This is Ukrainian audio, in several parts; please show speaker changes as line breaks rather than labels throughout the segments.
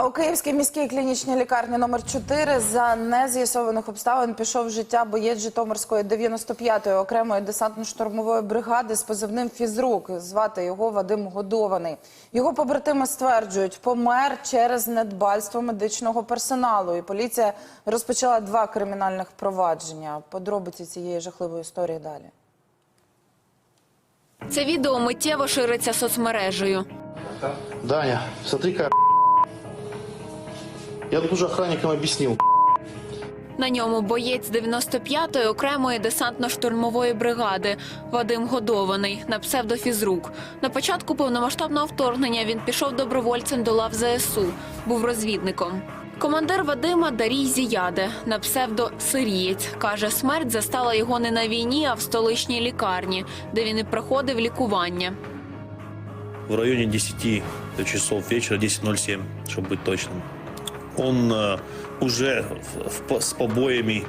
А у Київській міській клінічній лікарні номер 4 за нез'ясованих обставин пішов в життя боєць Житомирської 95-ї окремої десантно-штурмової бригади з позивним «Фізрук». Звати його Вадим Годований. Його побратими стверджують, помер через недбальство медичного персоналу. І поліція розпочала два кримінальних провадження. Подробиці цієї жахливої історії далі.
Це відео миттєво шириться соцмережею.
Даня, смотри-ка. Я тут уже охранникам объяснил.
На ньому боєць 95-ї окремої десантно-штурмової бригади Вадим Годований на псевдофізрук. На початку повномасштабного вторгнення він пішов добровольцем до лав ЗСУ, був розвідником. Командир Вадима Дарій Зіяде на псевдо Сирієць каже, смерть застала його не на війні, а в столичній лікарні, де він і проходив лікування.
в районе 10 часов вечера, 10.07, чтобы быть точным. Он э, уже в- с побоями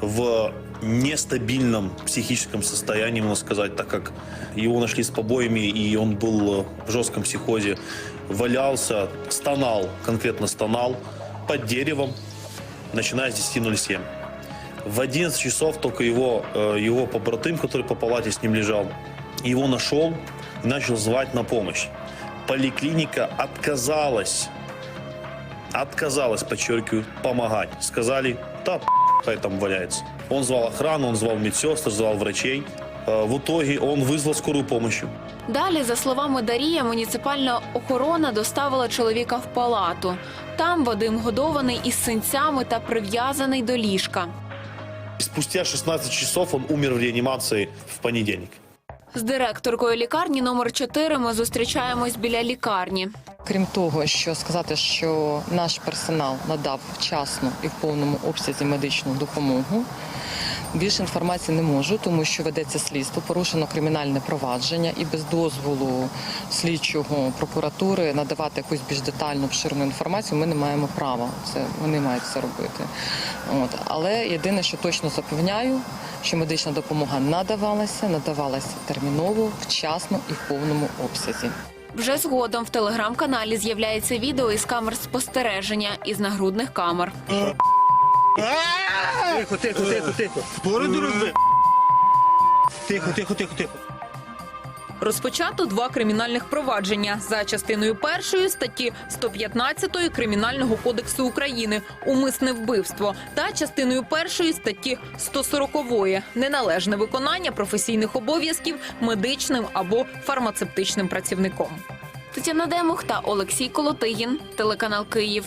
в нестабильном психическом состоянии, можно сказать, так как его нашли с побоями, и он был э, в жестком психозе, валялся, стонал, конкретно стонал под деревом, начиная с 10.07. В 11 часов только его, э, его побратым, который по палате с ним лежал, его нашел и начал звать на помощь. Поликлиника отказалась, отказалась, подчеркиваю, помогать. Сказали, да п***, там валяется. Он звал охрану, он звал медсестр, звал врачей. Э, В итоге он вызвал скорую помощь.
Далі, за словами Дарія, муніципальна охорона доставила чоловіка в палату. Там Вадим годований із синцями та прив'язаний до ліжка.
Спустя 16 часов он умер в реанимации в понедельник.
З директоркою лікарні номер 4 ми зустрічаємось біля лікарні.
Крім того, що сказати, що наш персонал надав вчасно і в повному обсязі медичну допомогу. Більше інформації не можу, тому що ведеться слідство, порушено кримінальне провадження і без дозволу слідчого прокуратури надавати якусь більш детальну обширну інформацію. Ми не маємо права. Це вони мають це робити. От але єдине, що точно запевняю, що медична допомога надавалася, надавалася терміново, вчасно і в повному обсязі.
Вже згодом в телеграм-каналі з'являється відео із камер спостереження із нагрудних камер.
Тихо, тихо, тихо, тихо. Бороду розби. Тихо, тихо, тихо, тихо.
Розпочато два кримінальних провадження за частиною першої статті 115 Кримінального кодексу України умисне вбивство та частиною першої статті 140 неналежне виконання професійних обов'язків медичним або фармацевтичним працівником.
Тетяна Демух та Олексій Колотигін, телеканал Київ.